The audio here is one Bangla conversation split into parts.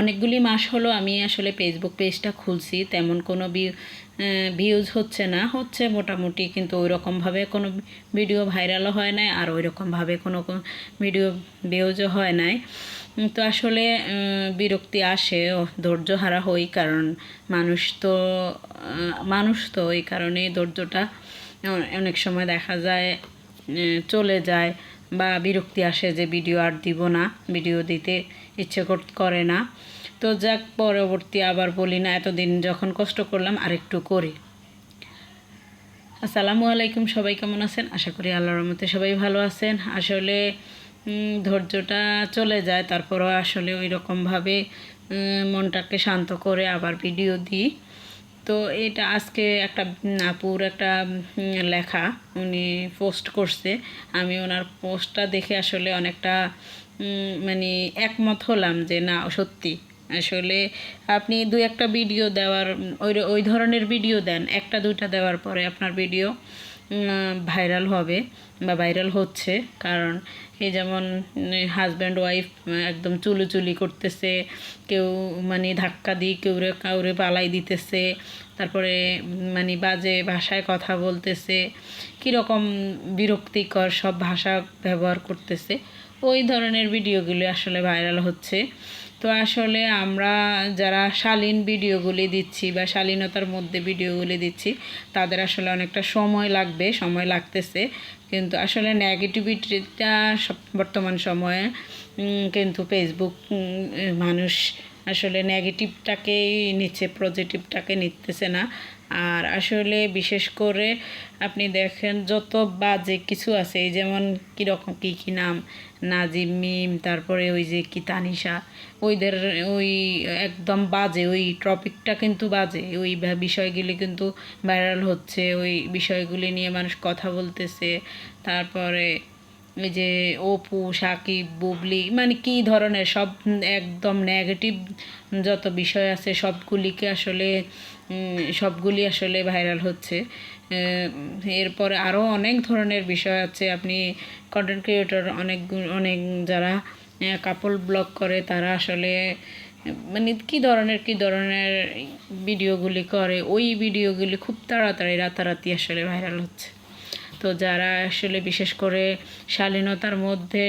অনেকগুলি মাস হলো আমি আসলে ফেসবুক পেজটা খুলছি, তেমন কোনো ভিউজ হচ্ছে না। হচ্ছে মোটামুটি কিন্তু ওই রকমভাবে কোনো ভিডিও ভাইরালও হয় নাই, আর ওই রকমভাবে কোনো ভিডিও ভিউজও হয় নাই। তো আসলে বিরক্তি আসে ধৈর্য হারা হই, কারণ মানুষ তো মানুষ তো, এই কারণে ধৈর্যটা অনেক সময় দেখা যায় চলে যায়, বা বিরক্তি আসে যে ভিডিও আর দিব না ভিডিও দিতে ইচ্ছে করে না। তো যাক, পরবর্তী আবার বলি না, এতদিন যখন কষ্ট করলাম, আরেকটু করি। আসসালামু আলাইকুম, সবাই কেমন আছেন? আশা করি আল্লাহর রহমতে সবাই ভালো আছেন। আসলে ধৈর্যটা চলে যায়, তারপরও আসলে ওই রকমভাবে মনটাকে শান্ত করে আবার ভিডিও দিই। তো এটা আজকে একটা আপুর একটা লেখা উনি পোস্ট করছে। আমি ওনার পোস্টটা দেখে আসলে অনেকটা মানে একমত হলাম যে না, সত্যি। আসলে আপনি দু একটা ভিডিও দেওয়ার, ওই ওই ধরনের ভিডিও দেন, একটা দুইটা দেওয়ার পরে আপনার ভিডিও ভাইরাল হবে বা ভাইরাল হচ্ছে। কারণ এই যেমন হাজব্যান্ড ওয়াইফ একদম চুলোচুলি করতেছে, কেউ মানে ধাক্কা দিয়ে কেউ কাউরে পালাই দিতেছে, তারপরে মানে বাজে ভাষায় কথা বলতেছে, কীরকম বিরক্তিকর সব ভাষা ব্যবহার করতেছে, ওই ধরনের ভিডিওগুলি আসলে ভাইরাল হচ্ছে। তো আসলে আমরা যারা শালীন ভিডিওগুলি দিচ্ছি বা শালীনতার মধ্যে ভিডিওগুলি দিচ্ছি, তাদের আসলে অনেকটা সময় লাগবে, সময় লাগতেছে। কিন্তু আসলে নেগেটিভিটিটা সব বর্তমান সময়ে কিন্তু ফেসবুক মানুষ আসলে নেগেটিভটাকেই নিচ্ছে পজিটিভটাকে নিতেছে না। আর আসলে বিশেষ করে আপনি দেখেন যত বাজে কিছু আছে, এই যেমন কীরকম কী কী নাম, নাজিম, মিম, তারপরে ওই যে কি, তানিশা, ওইদের ওই একদম বাজে, ওই টপিকটা কিন্তু বাজে। ওই বিষয়গুলি কিন্তু ভাইরাল হচ্ছে, ওই বিষয়গুলি নিয়ে মানুষ কথা বলতেছে। তারপরে এই যে অপু, সাকিব, বুবলি মানে কি ধরনের সব একদম নেগেটিভ যত বিষয় আছে সবগুলিকে আসলে সবগুলি আসলে ভাইরাল হচ্ছে। এরপরে আরও অনেক ধরনের বিষয় আছে। আপনি কন্টেন্ট ক্রিয়েটর অনেক অনেক যারা কাপল ব্লগ করে, তারা আসলে মানে কী ধরনের কী ধরনের ভিডিওগুলি করে, ওই ভিডিওগুলি খুব তাড়াতাড়ি, রাতারাতি আসলে ভাইরাল হচ্ছে। তো যারা আসলে বিশেষ করে শালীনতার মধ্যে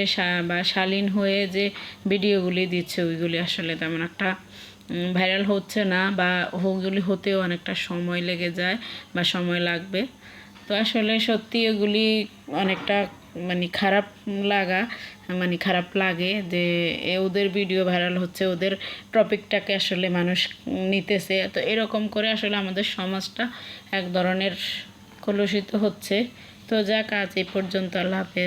বা শালীন হয়ে যে ভিডিওগুলি দিচ্ছে, ওইগুলি আসলে তেমন একটা ভাইরাল হচ্ছে না বা ওগুলি হতেও অনেকটা সময় লেগে যায় বা সময় লাগবে। তো আসলে সত্যি এগুলি অনেকটা মানে খারাপ লাগা মানে খারাপ লাগে যে ওদের ভিডিও ভাইরাল হচ্ছে, ওদের টপিকটাকে আসলে মানুষ নিতেছে। তো এরকম করে আসলে আমাদের সমাজটা এক ধরনের কলুষিত হচ্ছে। তো যাক আজ এই পর্যন্ত আল্লাহ হাফেজ।